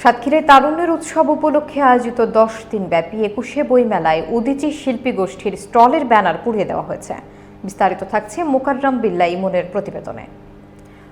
সাতক্ষীরায় তারুণ্যের উৎসব উপলক্ষে আয়োজিত দশ দিন ব্যাপী একুশে বইমেলায় উদিচি শিল্পী গোষ্ঠীর স্টলের ব্যানার পুড়িয়ে দেওয়া হয়েছে। বিস্তারিত থাকছে মোকাররম বিল্লা ইমনের প্রতিবেদনে।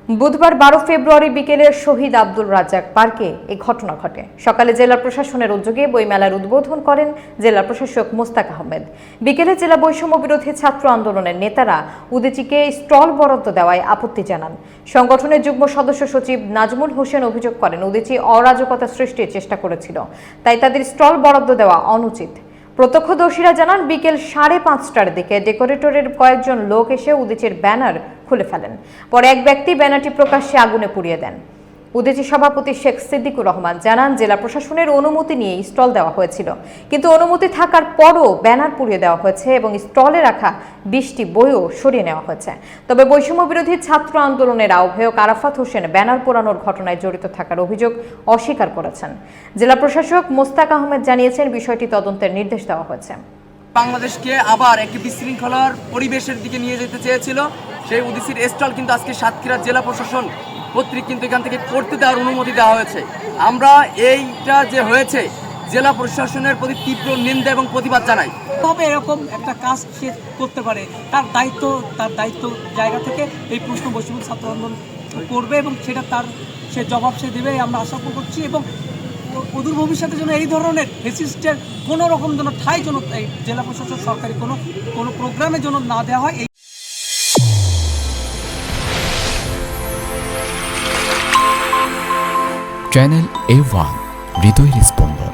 বুধবার বারো ফেব্রুয়ারি বিকেলে শহীদ আব্দুল রাজ্জাক পার্কে এই ঘটনা ঘটে। সকালে জেলা প্রশাসনের উদ্যোগে বইমেলার উদ্বোধন করেন জেলা প্রশাসক মোস্তাক আহমেদ। বিকেলে জেলা বৈষম্য বিরোধী ছাত্র আন্দোলনের নেতারা উদিচিকে স্টল বরাদ্দ দেওয়ায় আপত্তি জানান। সংগঠনের যুগ্ম সদস্য সচিব নাজমুল হোসেন অভিযোগ করেন, উদিচি অরাজকতা সৃষ্টির চেষ্টা করেছিল, তাই তাদের স্টল বরাদ্দ দেওয়া অনুচিত। প্রত্যক্ষদর্শীরা জানান, বিকেল সাড়ে পাঁচটার দিকে ডেকোরেটরের কয়েকজন লোক এসে উদিচের ব্যানার খুলে ফেলেন। পরে এক ব্যক্তি ব্যানারটি প্রকাশ্যে আগুনে পুড়িয়ে দেন। উদিচি সভাপতি শেখ সিদ্দিকুর রহমান জানান, জেলা প্রশাসনের অনুমতি নিয়ে স্টল দেওয়া হয়েছিল। কিন্তু অনুমতি থাকার পরও ব্যানার পুড়িয়ে দেওয়া হয়েছে এবং স্টলে রাখা বিশটি বইও সরিয়ে নেওয়া হয়েছে। তবে বৈষম্য বিরোধী ছাত্র আন্দোলনের আহ্বায়ক আরাফাত হোসেন ব্যানার পোড়ানোর ঘটনায় জড়িত থাকার অভিযোগ অস্বীকার করেছেন। জেলা প্রশাসক মোস্তাক আহমেদ জানিয়েছেন, বিষয়টি তদন্তের নির্দেশ দেওয়া হয়েছে। বাংলাদেশকে আবার একটি বিশৃঙ্খলার পরিবেশের দিকে নিয়ে যেতে চেয়েছিল। সেই উদিসির স্টল কিন্তু আজকে সাতক্ষীরা জেলা প্রশাসন কর্তৃক কিন্তু এখান থেকে করতে দেওয়ার অনুমতি দেওয়া হয়েছে। আমরা এইটা যে হয়েছে, জেলা প্রশাসনের প্রতি তীব্র নিন্দা এবং প্রতিবাদ জানাই। তবে এরকম একটা কাজ সে করতে পারে, তার দায়িত্ব তার দায়িত্ব জায়গা থেকে এই প্রশ্ন বৈষম্য ছাত্র আন্দোলন করবে এবং সেটা তার, সে জবাব সে দেবে, আমরা আশা করছি এবং অদূর ভবিষ্যতে যেন এই ধরনের ফেসিস্টের কোনো রকম যেন ঠাই যেন এই জেলা প্রশাসন সরকারি কোনো কোনো প্রোগ্রামে যেন না দেওয়া হয়, এই চ্যানেল এ ওয়ান হৃদয়ের স্পন্দন